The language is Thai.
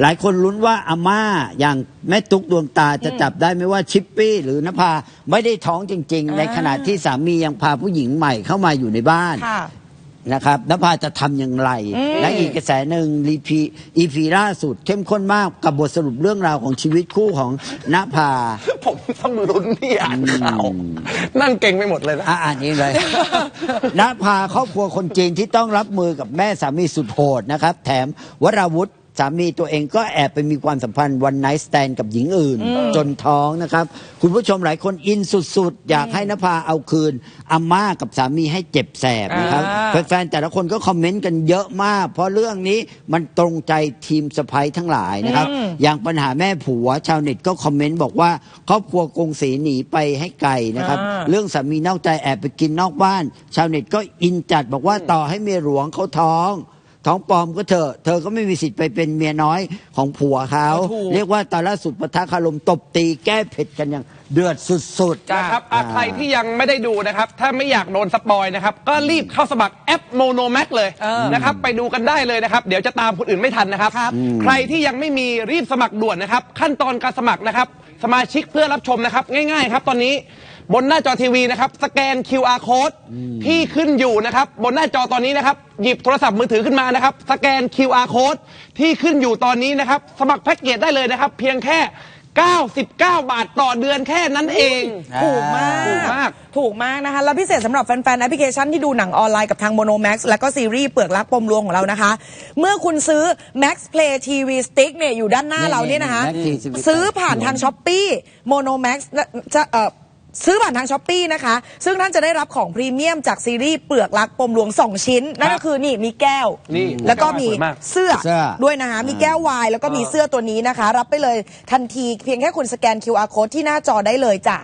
หลายคนลุ้นว่าอาม่าอย่างแม่ตุ๊กดวงตาจะจับได้ไหมว่าชิปปี้หรือนภาไม่ได้ท้องจริง ๆ ในขณะที่สามียังพาผู้หญิงใหม่เข้ามาอยู่ในบ้านค่ะ นะครับนภาจะทำอย่างไร และอีกกระแสหนึ่งรีพีอีพีล่าสุด เข้มข้นมากกับบทสรุปเรื่องราวของชีวิตคู่ของนภา ผมต้องรุ้นที่อ่านข่าวนั่งเก่งไปหมดเลยนะ อะอ่านเองเลยนภาครอบครัวคนจีนที่ต้องรับมือกับแม่สามีสุดโหดนะครับ แถมวราวุธ สามีตัวเองก็แอบไปมีความสัมพันธ์วันไนท์สแตนกับหญิงอื่น จนท้องนะครับ คุณผู้ชมหลายคนอินสุดๆ อยากให้นภาเอาคืนอาม่ากับสามีให้เจ็บแสบนะครับอ่าแฟนๆแต่ละคนก็คอมเมนต์กันเยอะมาก เพราะเรื่องนี้มันตรงใจทีมสะพ้ยทั้งหลายนะครับ อย่างปัญหาแม่ผัวชาวเน็ตก็คอมเมนต์บอกว่าครอบครัวกงศรีหนีไปให้ไกลนะครับอ่าเรื่องสามีนอกใจแอบไปกินนอกบ้าน ชาวเน็ตก็อินจัดบอกว่าต่อให้เมียหลวงเขาท้อง ท้องปลอมก็เถอะเธอก็ไม่มีสิทธิ์ไปเป็นเมียน้อยของผัวเขาถูก เรียกว่าตอนล่าสุดปะทะคารมตบตีแก้เผ็ดกันอย่างเดือดสุดๆ นะครับอะใครที่ยังไม่ได้ดูนะครับ ถ้าไม่อยากโดนสปอยนะครับ ก็รีบเข้าสมัครแอปโมโนแม็กเลยเออนะครับ ไปดูกันได้เลยนะครับ เดี๋ยวจะตามคนอื่นไม่ทันนะครับครับ ใครที่ยังไม่มีรีบสมัครด่วนนะครับ ขั้นตอนการสมัครนะครับ สมาชิกเพื่อรับชมนะครับ ง่าย ๆ ครับ ตอนนี้ บนหน้าจอทีวีนะครับ สแกน QR code ที่ขึ้นอยู่นะครับ บนหน้าจอตอนนี้นะครับ หยิบโทรศัพท์มือถือขึ้นมานะครับ สแกน QR code ที่ขึ้นอยู่ตอนนี้นะครับ สมัครแพ็กเกจได้เลยนะครับ เพียงแค่ 99 บาทต่อเดือนแค่นั้นเอง ถูกมาก ถูกมาก ถูกมากนะคะ แล้วพิเศษสำหรับแฟนๆ แอปพลิเคชันที่ดูหนังออนไลน์กับทาง Mono Max แล้วก็ซีรีส์เปลือกรักปมลวงของเรานะคะ เมื่อคุณซื้อ Max Play TV Stick เนี่ยอยู่ด้านหน้านี่เราเนี่ยนะคะ Max TV Stick ซื้อผ่านทางช้อปปี้ Mono Max จะเอ่อ ซื้อผ่านทางช้อปปีนะคะ ซึ่งท่านจะได้รับของพรีเมียมจากซีรีส์เปลือกรักปมลวง 2 ชิ้น นั่นก็คือนี่มีแก้ว นี่แล้วก็มีสวยมากเสื้อเสื้อ ด้วยนะคะ มีแก้ววายแล้วก็มีเสื้อตัวนี้นะคะ รับไปเลยทันทีเพียงแค่คุณสแกน QR code ที่หน้าจอได้เลยจ้ะ